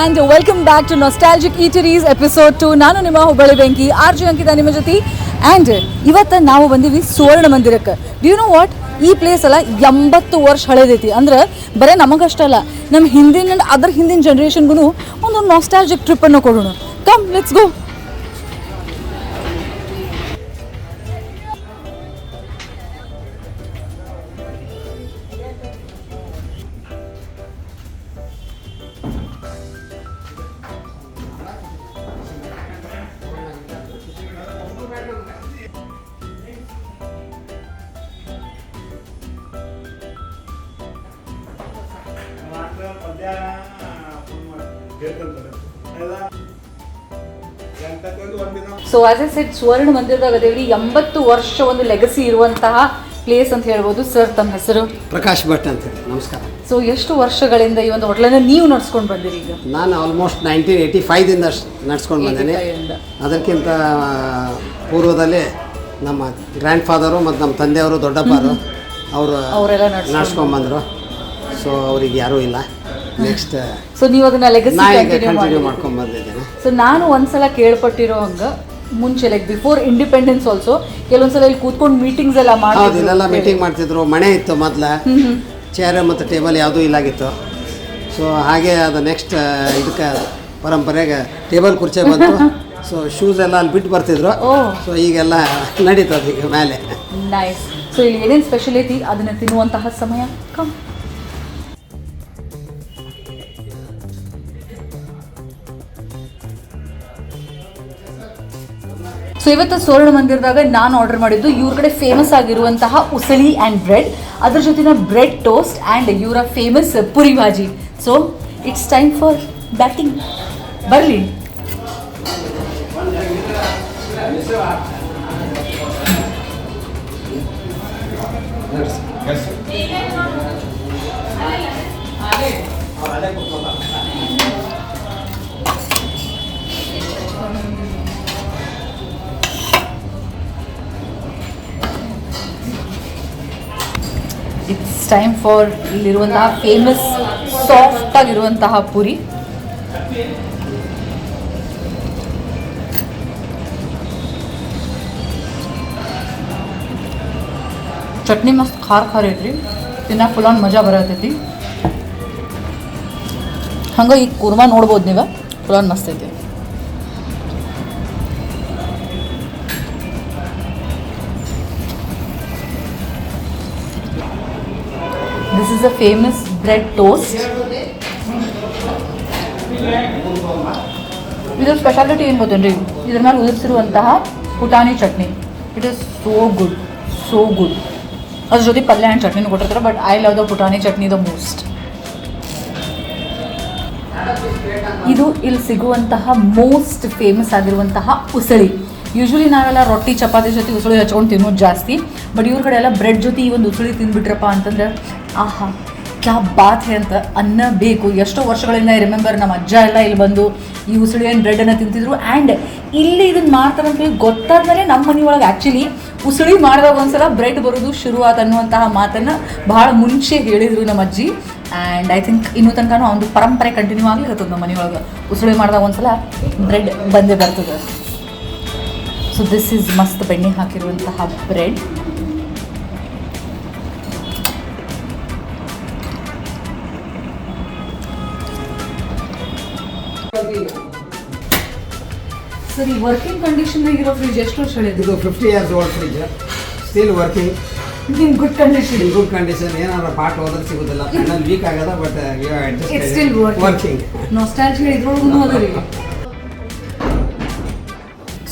And welcome back to nostalgic eateries episode two ನಾನು ನಿಮ್ಮ ಹುಬ್ಬಳ್ಳಿ ಬೆಂಕಿ ಆರ್ ಜಿ ಅಂಕಿತ ನಿಮ್ಮ ಜೊತೆ. ಆ್ಯಂಡ್ ಇವತ್ತು ನಾವು ಬಂದೀವಿ ಸುವರ್ಣ ಮಂದಿರಕ್ಕೆ. ಯು ನೋ ವಾಟ್ ಈ ಪ್ಲೇಸ್ ಅಲ್ಲ ಎಂಬತ್ತು ವರ್ಷ ಹಳೇದೈತಿ. ಅಂದ್ರೆ ಬರೇ ನಮಗಷ್ಟಲ್ಲ ನಮ್ಮ ಹಿಂದಿನ, ಅದ್ರ ಹಿಂದಿನ ಜನ್ರೇಷನ್ಗೂ ಒಂದು ನಾಸ್ಟಾಲಜಿಕ್ ಟ್ರಿಪ್ಪನ್ನು ಕೊಡೋಣ. Come let's go so as a set Suvarna ಮಂದಿರದಾಗ ಅದೇವ್ರಿ ಎಂಬತ್ತು ವರ್ಷ ಒಂದು ಲೆಗಸಿ ಇರುವಂತಹ ಪ್ಲೇಸ್ ಅಂತ ಹೇಳ್ಬೋದು. ಸರ್ ತಮ್ಮ ಹೆಸರು? ಪ್ರಕಾಶ್ ಭಟ್ ಅಂತ ಹೇಳಿ. ನಮಸ್ಕಾರ. ಸೊ ಎಷ್ಟು ವರ್ಷಗಳಿಂದ ಈ ಒಂದು ಹೋಟ್ಲನ್ನ ನೀವು ನಡ್ಸ್ಕೊಂಡು ಬಂದಿರಿ ಈಗ? ನಾನು ಆಲ್ಮೋಸ್ಟ್ ನೈನ್ಟೀನ್ ಏಯ್ಟಿ ಫೈವ್ದಿಂದ ನಡ್ಸ್ಕೊಂಡು ಬಂದೇನೆ. ಅದಕ್ಕಿಂತ ಪೂರ್ವದಲ್ಲಿ ನಮ್ಮ ಗ್ರ್ಯಾಂಡ್ ಫಾದರು ಮತ್ತು ನಮ್ಮ ತಂದೆಯವರು ದೊಡ್ಡಪ್ಪರು ಅವರು ಅವರೆಲ್ಲ ನಡ್ಸ್ಕೊಂಡು ಬಂದರು. ಸೊ ಅವ್ರಿಗೆ ಯಾರೂ ಇಲ್ಲ. ನೆಕ್ಸ್ಟ್ ಸೊ ನೀವು ಅದನ್ನ ಲೆಗಸಿ ಕಂಟಿನ್ಯೂ ಮಾಡ್ಕೊಂಡು ಬಂದಿದ್ದೇನೆ. ಸೊ ನಾನು ಒಂದ್ಸಲ ಕೇಳ್ಪಟ್ಟಿರೋ ಹಂಗ ಮುಂಚೆ ಲೈಕ್ ಬಿಫೋರ್ ಇಂಡಿಪೆಂಡೆನ್ಸ್ ಆಲ್ಸೋ ಕೆಲವೊಂದ್ಸಲ ಇಲ್ಲಿ ಕೂತ್ಕೊಂಡು ಮೀಟಿಂಗ್ಸ್ ಎಲ್ಲ ಹೌದು ಇಲ್ಲೆಲ್ಲ ಮಾಡ್ತಿದ್ರು ಮೀಟಿಂಗ್ ಮಾಡ್ತಿದ್ರು. ಮನೆ ಇತ್ತು ಮೊದ್ಲ. ಚೇರ್ ಮತ್ತು ಟೇಬಲ್ ಯಾವುದೂ ಇಲ್ಲಾಗಿತ್ತು. ಸೊ ಹಾಗೆ ಅದು ನೆಕ್ಸ್ಟ್ ಇದಕ್ಕೆ ಪರಂಪರೆಗೆ ಟೇಬಲ್ ಕುರ್ಚಿ ಬಂತು. ಸೊ ಶೂಸ್ ಎಲ್ಲ ಅಲ್ಲಿ ಬಿಟ್ಟು ಬರ್ತಿದ್ರು. ಓ. ಸೊ ಈಗೆಲ್ಲ ನಡೀತದೆ ಈಗ ಮೇಲೆ. ನೈಸ್ ಸೊ ಇಲ್ಲಿ ಏನೇನು ಸ್ಪೆಷಲ್ ಐತಿ? ಅದನ್ನ ತಿನ್ನುವಂತಹ ಸಮಯ? ಕಮ್ ಸೊ ಇವತ್ತು ಸುವರ್ಣ ಮಂದಿರದಾಗ ನಾನು ಆರ್ಡರ್ ಮಾಡಿದ್ದು ಇವ್ರ ಕಡೆ ಫೇಮಸ್ ಆಗಿರುವಂತಹ ಉಸಳಿ ಆ್ಯಂಡ್ ಬ್ರೆಡ್ ಅದ್ರ ಜೊತೆನ ಬ್ರೆಡ್ ಟೋಸ್ಟ್ ಆ್ಯಂಡ್ ಇವರ famous puri bhaji. So it's time for batting ಬರಲಿ. ಟೈಮ್ ಫಾರ್ ಇಲ್ಲಿರುವಂತಹ ಫೇಮಸ್ ಸಾಫ್ಟ್ ಆಗಿರುವಂತಹ ಪುರಿ. ಚಟ್ನಿ ಮಸ್ತ್ ಖಾರ ಖಾರ ಐತ್ರಿ. ತಿನ್ನಕ್ಕೆ ಫುಲ್ ಆನ್ ಮಜಾ ಬರತೈತಿ. ಹಂಗೆ ಈ ಕುರ್ಮಾ ನೋಡ್ಬೋದು ನೀವು. ಫುಲ್ ಆನ್ ಮಸ್ತ್ ಐತಿ. This is a famous bread toast ಇದರ ಸ್ಪೆಷಾಲಿಟಿ ಏನು ಗೊತ್ತೇನ್ರಿ? ಇದ್ರ ಮೇಲೆ ಉದುರಿಸಿರುವಂತಹ ಪುಟಾಣಿ chutney. It is so good so good ಅದ್ರ ಜೊತೆ ಪಲ್ಯ ಆ್ಯಂಡ್ ಚಟ್ನಿನೂ ಕೊಟ್ಟಿರ್ತಾರೆ ಬಟ್ ಐ ಲವ್ ದ ಪುಟಾಣಿ ಚಟ್ನಿ ದ ಮೋಸ್ಟ್ ಇದು ಇಲ್ಲಿ ಸಿಗುವಂತಹ ಮೋಸ್ಟ್ ಫೇಮಸ್ ಆಗಿರುವಂತಹ ಉಸಳಿ. ಯೂಶ್ವಲಿ ನಾವೆಲ್ಲ ರೊಟ್ಟಿ, ಚಪಾತಿ ಜೊತೆ ಉಸಳಿ ಹಚ್ಕೊಂಡು ತಿನ್ನೋದು ಜಾಸ್ತಿ ಬಟ್ ಇವ್ರ ಕಡೆ ಎಲ್ಲ ಬ್ರೆಡ್ ಜೊತೆ ಈ ಒಂದು ಉಸಳಿ ತಿಂದ್ಬಿಟ್ರಪ್ಪ ಅಂತಂದ್ರೆ ಆಹಾ, ಕ್ಯಾ ಬಾತ್ ಅಂತ ಅನ್ನ ಬೇಕು. ಎಷ್ಟೋ ವರ್ಷಗಳಿಂದ ರಿಮೆಂಬರ್ ನಮ್ಮ ಅಜ್ಜ ಎಲ್ಲ ಇಲ್ಲಿ ಬಂದು ಈ ಉಸುಳಿ ಬ್ರೆಡ್ ಬ್ರೆಡನ್ನು ತಿಂತಿದ್ರು. ಆ್ಯಂಡ್ ಇಲ್ಲಿ ಇದನ್ನ ಮಾಡ್ತಾರೆ ಅಂತ ಹೇಳಿ ಗೊತ್ತಾದ್ಮೇಲೆ ನಮ್ಮ ಮನೆಯೊಳಗೆ ಆ್ಯಕ್ಚುಲಿ ಉಸುಳಿ ಮಾಡಿದಾಗ ಒಂದ್ಸಲ ಬ್ರೆಡ್ ಬರೋದು ಶುರುವಾತ ಅನ್ನುವಂತಹ ಮಾತನ್ನು ಬಹಳ ಮುಂಚೆ ಹೇಳಿದರು ನಮ್ಮ ಅಜ್ಜಿ. ಆ್ಯಂಡ್ ಐ ಥಿಂಕ್ ಇನ್ನೂ ತನಕ ಒಂದು ಪರಂಪರೆ ಕಂಟಿನ್ಯೂ ಆಗ್ಲಿಕ್ಕೆ ನಮ್ಮ ಮನೆಯೊಳಗೆ ಉಸುಳಿ ಮಾಡಿದಾಗ ಒಂದ್ಸಲ ಬ್ರೆಡ್ ಬಂದೇ ಬರ್ತದೆ. ಸೊ ದಿಸ್ ಈಸ್ ಮಸ್ತ್ ಬೆಣ್ಣೆ ಹಾಕಿರುವಂತಹ ಬ್ರೆಡ್ ಸರಿ. ವರ್ಕಿಂಗ್ ಕಂಡೀಷನ್ ಇರೋ ಫ್ರಿಜ್ ಎಷ್ಟು ವರ್ಷ ಇದು fifty years old fridge still working in good condition in good condition ಏನಾದ್ರು ಪಾರ್ಟ್ ಹೋದ್ರೆ ಸಿಗೋದಿಲ್ಲ. ಫೈನಲ್ ವೀಕ್ ಆಗದ but it's still working working nostalgia ಇದ್ರೊಳಗೂ ಅದರಿ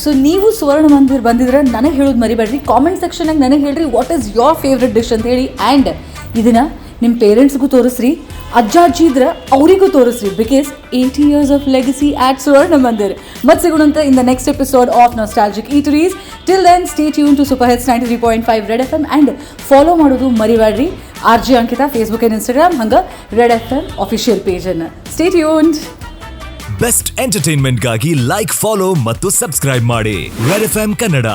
ಸೊ ನೀವು ಸುವರ್ಣ ಮಂದಿರ್ ಬಂದಿದ್ರೆ ನನಗೆ ಹೇಳೋದು ಮರಿಬೇಡ್ರಿ. ಕಾಮೆಂಟ್ ಸೆಕ್ಷನಾಗ ನನಗೆ ಹೇಳ್ರಿ what is your favourite dish ಅಂತ ಹೇಳಿ. ಆ್ಯಂಡ್ ಇದನ್ನ ನಿಮ್ಮ ಪೇರೆಂಟ್ಸ್ಗೂ ತೋರಿಸ್ರಿ. ಅಜ್ಜ ಅಜ್ಜಿದ್ರ ಅವರಿಗೂ ತೋರಿಸ್ರಿ because eighty years of legacy at Suvarna Mandir ಮತ್ತೆ ಸಿಗೋಣಂತ in the next episode of nostalgic eateries till then stay tuned to super hits ninety three point five red FM and and ಫಾಲೋ ಮಾಡೋದು ಮರಿಬೇಡ್ರಿ R J Ankita Facebook and Instagram ಹಂಗೆ red FM ಎಂ ಅಫಿಷಿಯಲ್ ಪೇಜನ್ನು stay ಯೂನ್ best ಎಂಟರ್ಟೈನ್ಮೆಂಟ್ಗಾಗಿ like follow ಮತ್ತು subscribe ಮಾಡಿ. Red F Kannada